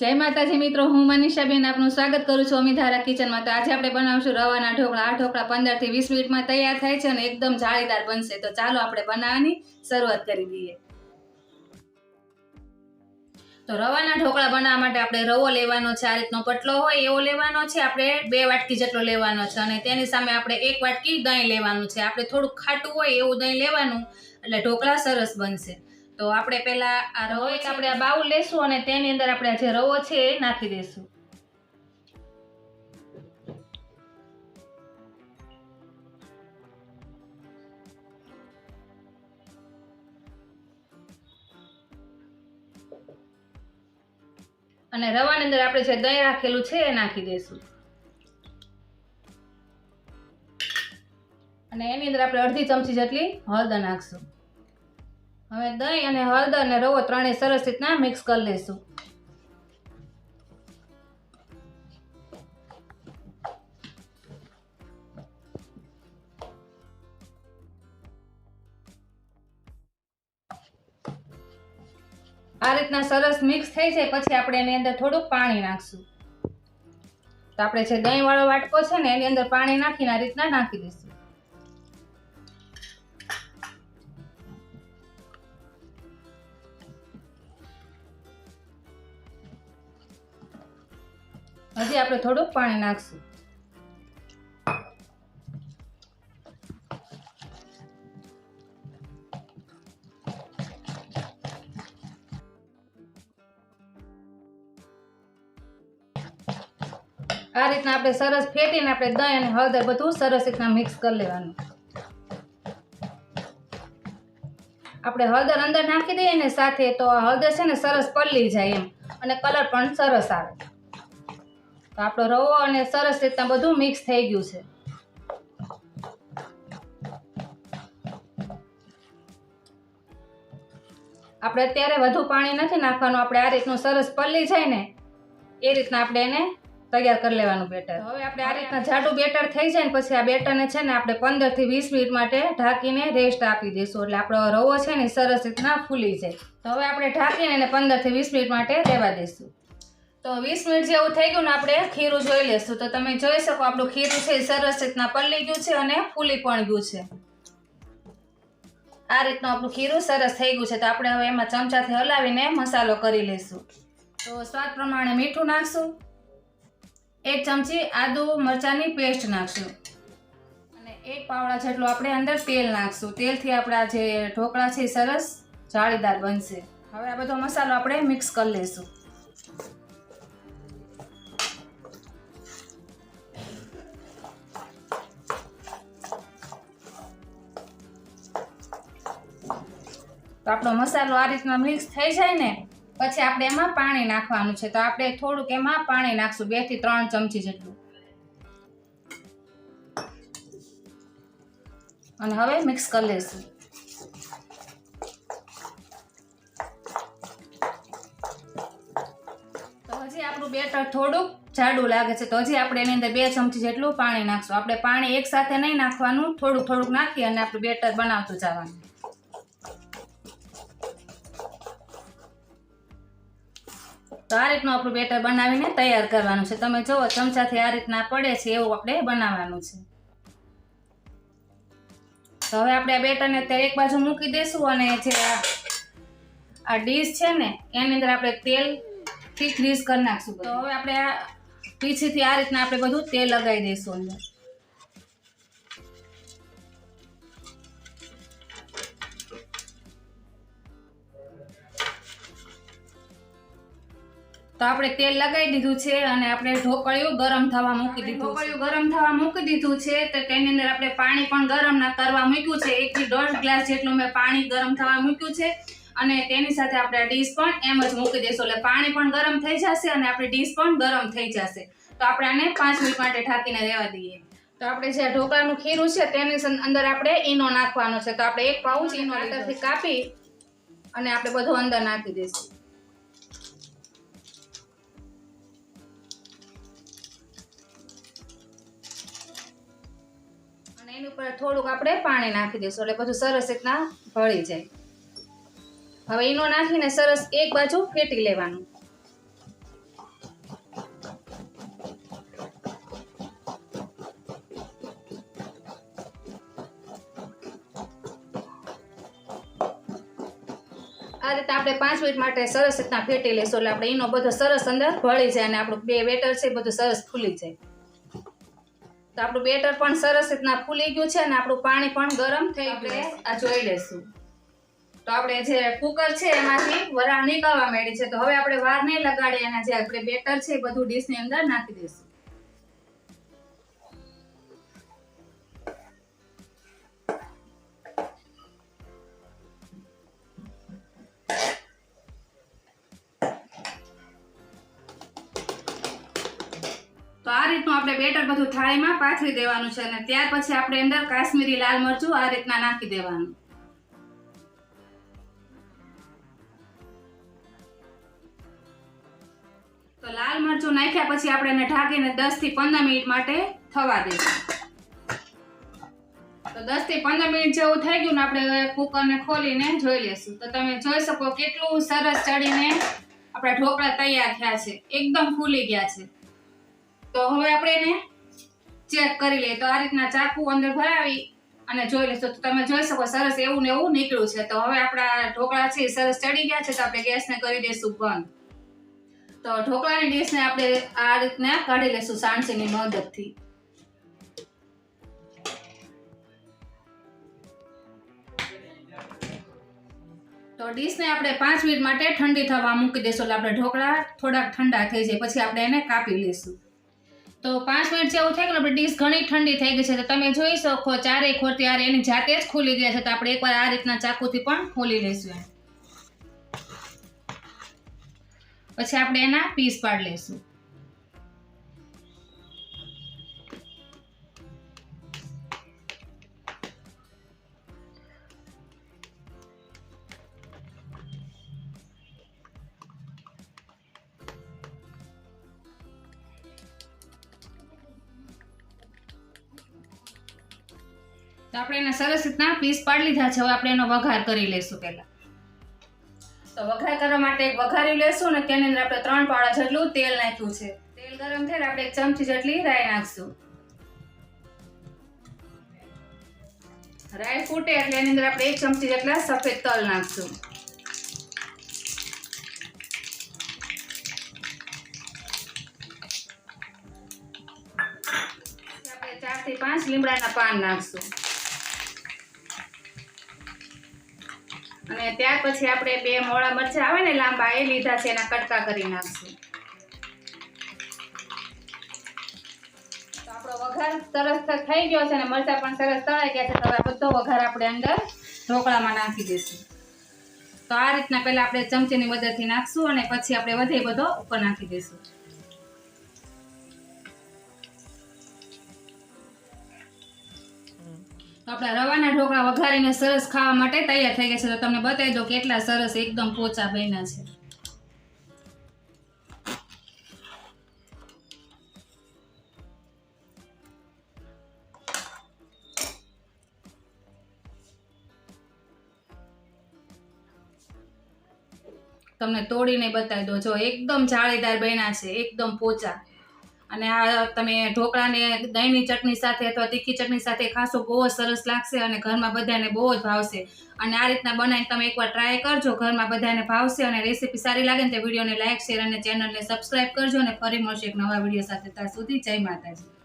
જય માતાજી મિત્રો, હું મનીષાબેન આપનું સ્વાગત કરું છું અમિધારા કિચનમાં. તો આજે આપણે બનાવશું રવાના ઢોકળા. આ ઢોકળા પંદરથી વીસ મિનિટમાં તૈયાર થાય છે અને એકદમ જાળીદાર બનશે. તો ચાલો આપણે બનાવવાની શરૂઆત કરી દઈએ. તો રવાના ઢોકળા બનાવવા માટે આપણે રવો લેવાનો છે. આ રીતનો પટલો હોય એવો લેવાનો છે. આપણે બે વાટકી જેટલો લેવાનો છે અને તેની સામે આપણે એક વાટકી દહીં લેવાનું છે. આપણે થોડુંક ખાટું હોય એવું દહીં લેવાનું. એટલે ઢોકળા સરસ બનશે. તો આપણે પેલા આ રવો એક આપણે આ બાઉલ લેશું અને તેની અંદર આપણે આ જે રવો છે એ નાખી દઈશું અને રવાની અંદર આપણે જે દહીં રાખેલું છે એ નાખી દઈશું અને એની અંદર આપણે અડધી ચમચી જેટલી હળદર નાખશું. હવે દહીં અને હળદર અને રવો ત્રણેય સરસ રીતના મિક્સ કરી લઈશું. આ રીતના સરસ મિક્સ થઈ જાય, પછી આપણે એની અંદર થોડુંક પાણી નાખશું. તો આપણે જે દહીં વાળો વાટકો છે ને, એની અંદર પાણી નાખીને આ રીતના નાખી દઈશું. હજી આપણે થોડુંક પાણી નાખશું. આ રીતના આપણે સરસ ફેટીને આપણે દહીં અને હળદર બધું સરસ રીતના મિક્સ કરી લેવાનું. આપણે હળદર અંદર નાખી દઈએ ને સાથે તો હળદર છે ને સરસ પલળી જાય એમ. અને કલર પણ સરસ આવે. તો આપણો રવો અને સરસ રીતના બધું મિક્સ થઈ ગયું છે. આપણે અત્યારે વધુ પાણી નથી નાખવાનું આપણે આ રીતનું સરસ પલ્લી જાય ને એ રીતના આપણે એને તૈયાર કરી લેવાનું બેટર. હવે આપણે આ રીતના જાડું બેટર થઈ જાય ને પછી આ બેટરને છે ને આપણે પંદરથી વીસ મિનિટ માટે ઢાંકીને રેસ્ટ આપી દઈશું. એટલે આપણો રવો છે ને સરસ રીતના ફૂલી જાય. તો હવે આપણે ઢાંકીને એને પંદરથી વીસ મિનિટ માટે રહેવા દઈશું. તો વીસ મિનિટ જેવું થઈ ગયું ને આપણે ખીરું જોઈ લેશું. તો તમે જોઈ શકો આપણું ખીરું છે સરસ રીતના પલળી ગયું છે અને ફૂલી પણ ગયું છે. આ રીતનું આપણું ખીરું સરસ થઈ ગયું છે. તો આપણે હવે એમાં ચમચાથી હલાવીને મસાલો કરી લઈશું. તો સ્વાદ પ્રમાણે મીઠું નાખશું. એક ચમચી આદુ મરચાંની પેસ્ટ નાખશું. અને એક પાવડા જેટલું આપણે અંદર તેલ નાખશું. તેલથી આપણા જે ઢોકળા છે સરસ જાળીદાર બનશે. હવે આ બધો મસાલો આપણે મિક્સ કરી લઈશું. તો આપણો મસાલો આ રીતના મિક્સ થઈ જાય ને, પછી આપણે એમાં પાણી નાખવાનું છે. તો આપણે થોડુંક એમાં પાણી નાખશું, બેથી ત્રણ ચમચી જેટલું. અને હવે મિક્સ કરી લઈશું. તો હજી આપણું બેટર થોડુંક જાડું લાગે છે. તો હજી આપણે એની અંદર બે ચમચી જેટલું પાણી નાખશું. આપણે પાણી એક સાથે નહીં નાખવાનું, થોડુંક થોડુંક નાખી અને આપણું બેટર બનાવતું જવાનું. તો આ રીતનું આપણું બેટર બનાવીને તૈયાર કરવાનું છે. તમે જુઓ, ચમચાથી આ રીતના પડે છે એવું આપણે બનાવવાનું છે. તો હવે આપણે આ બેટરને અત્યારે એક બાજુ મૂકી દઈશું અને જે આ ડીશ છે ને, એની અંદર આપણે તેલથી ગ્રીસ કરી નાખશું. તો હવે આપણે આ પીછીથી આ રીતના આપણે બધું તેલ લગાવી દઈશું અંદર. તો આપણે તેલ લગાવી દીધું છે અને આપણે ઢોકળિયું ગરમ થવા મૂકી દીધું ઢોકળિયું ગરમ થવા મૂકી દીધું છે તો તેની અંદર આપણે પાણી પણ ગરમ ના કરવા મૂક્યું છે. એકથી દોઢ ગ્લાસ જેટલું મેં પાણી ગરમ થવા મૂક્યું છે અને તેની સાથે આપણે ડીશ પણ એમ જ મૂકી દઈશું. એટલે પાણી પણ ગરમ થઈ જશે અને આપણી ડીશ પણ ગરમ થઈ જશે. તો આપણે આને પાંચ મિનિટ માટે ઢાંકીને રહેવા દઈએ. તો આપણે જે ઢોકળાનું ખીરું છે તેની અંદર આપણે ઈનો નાખવાનો છે. તો આપણે એક પાઉચ ઈનો અંદરથી કાપી અને આપણે બધું અંદર નાખી દઈશું. એની ઉપર થોડુંક આપણે પાણી નાખી દઈશું એટલે બધું સરસ રીતના ભળી જાય. હવે એનો નાખીને સરસ એક બાજુ ફેટી લેવાનું. આ રીતે આપણે પાંચ મિનિટ માટે સરસ રીતના ફેટી લેશું એટલે આપણે એનો બધો સરસ અંદર ભળી જાય અને આપણું બે વેટર છે બધું સરસ ફૂલી જાય. તો આપણું બેટર પણ સરસ રીતના ફૂલી ગયું છે અને આપણું પાણી પણ ગરમ થઈ ગયું આ જોઈ લેશું. તો આપણે જે કુકર છે એમાંથી વરાળ નીકળવા માંડી છે. તો હવે આપણે વાર નહીં લગાડીએ અને જે આપણે બેટર છે એ બધું ડીશની અંદર નાખી દઈશું. રીતનું આપણે બેટર બધું થાળીમાં પાથરી દેવાનું છે અને ત્યાર પછી આપણે અંદર કાશ્મીરી લાલ મરચું આ રીતના નાખી દેવાનું. તો લાલ મરચું નાખ્યા પછી આપણે એને ઢાંકીને 10 થી પંદર મિનિટ માટે થવા દઈશું તો દસથી પંદર મિનિટ જેવું થઈ ગયું ને આપણે કુકરને ખોલીને જોઈ લેશું. તો તમે જોઈ શકો કેટલું સરસ ચડીને આપણા ઢોકળા તૈયાર થયા છે. એકદમ ફૂલી ગયા છે. તો હવે આપણે એને ચેક કરી લઈએ. તો આ રીતના ચાકુ અંદર ભરાવી અને જોઈ લઈશું. તો તમે જોઈ શકો સરસ એવું ને એવું નીકળ્યું છે. તો હવે આપણા ઢોકળા છે સરસ ચડી ગયા છે તો આપણે ગેસને કરી દઈશું બંધ. તો ઢોકળાની ડીશને આપણે આ રીતના કાઢી લઈશું સાણસીની મદદથી. તો ડીશને આપણે પાંચ મિનિટ માટે ઠંડી થવા મૂકી દઈશું એટલે આપણે ઢોકળા થોડાક ઠંડા થઈ જાય. પછી આપણે એને કાપી લઈશું. તો પાંચ મિનિટ જેવું થાય ગયું આપણે ડીશ ઘણી ઠંડી થઈ ગઈ છે, તો તમે જોઈ શકો ચારેય ખોર ત્યારે એની જાતે જ ખુલી ગયા છે, તો આપણે એકવાર આ રીતના ચાકુથી પણ ખોલી લઈશું. પછી આપણે એના પીસ પાડી લઈશું તો આપણે એના સરસ રીતના પીસ પાડી લીધા છે. હવે આપણે એનો વઘાર કરી લઈશું પહેલાં. તો વઘાર કરવા માટે વઘારી લેશું ને તેની અંદર આપણે ત્રણ પાવડા જેટલું તેલ નાખ્યું છે. તેલ ગરમ થાય આપણે એક ચમચી જેટલી રાઈ નાખશું. રાઈ ફૂટે એટલે એની અંદર આપણે એક ચમચી જેટલા સફેદ તલ નાખશું. આપણે ચારથી પાંચ લીમડાના પાન નાખશું. અને ત્યાર પછી આપણે બે મોળા મરચાં આવે ને લાંબા, એ લીધા છે એના કટકા કરી નાખશું. તો આપણો વઘાર સરસ થઈ ગયો છે અને મરચાં પણ સરસ તળાઈ ગયા છે, તો હવે બધો વઘાર આપણે અંદર ઢોકળામાં નાખી દઈશું. તો આ રીતના પહેલા આપણે ચમચીની મદદથી નાખશું અને પછી આપણે વધે બધો ઉપર નાખી દઈશું. તો આપણા રવાના ઢોકળા વઘારીને સરસ ખાવા માટે તૈયાર થઈ ગયા છે. તો તમને બતાવી દો કેટલા સરસ એકદમ પોચા બન્યા છે. તમને તોડીને બતાવી દો જો એકદમ જાળીદાર બન્યા છે, એકદમ પોચા. અને આ તમે ઢોકળાને દહીંની ચટણી સાથે અથવા તીખી ચટણી સાથે ખાશો બહુ જ સરસ લાગશે અને ઘરમાં બધાને બહુ જ ભાવશે. અને આ રીતના બનાવીને તમે એકવાર ટ્રાય કરજો, ઘરમાં બધાને ભાવશે અને રેસીપી સારી લાગે ને તો વિડીયોને લાઇક શેર અને ચેનલને સબસ્ક્રાઇબ કરજો અને ફરી મળશે એક નવા વીડિયો સાથે. ત્યાં સુધી જય માતાજી.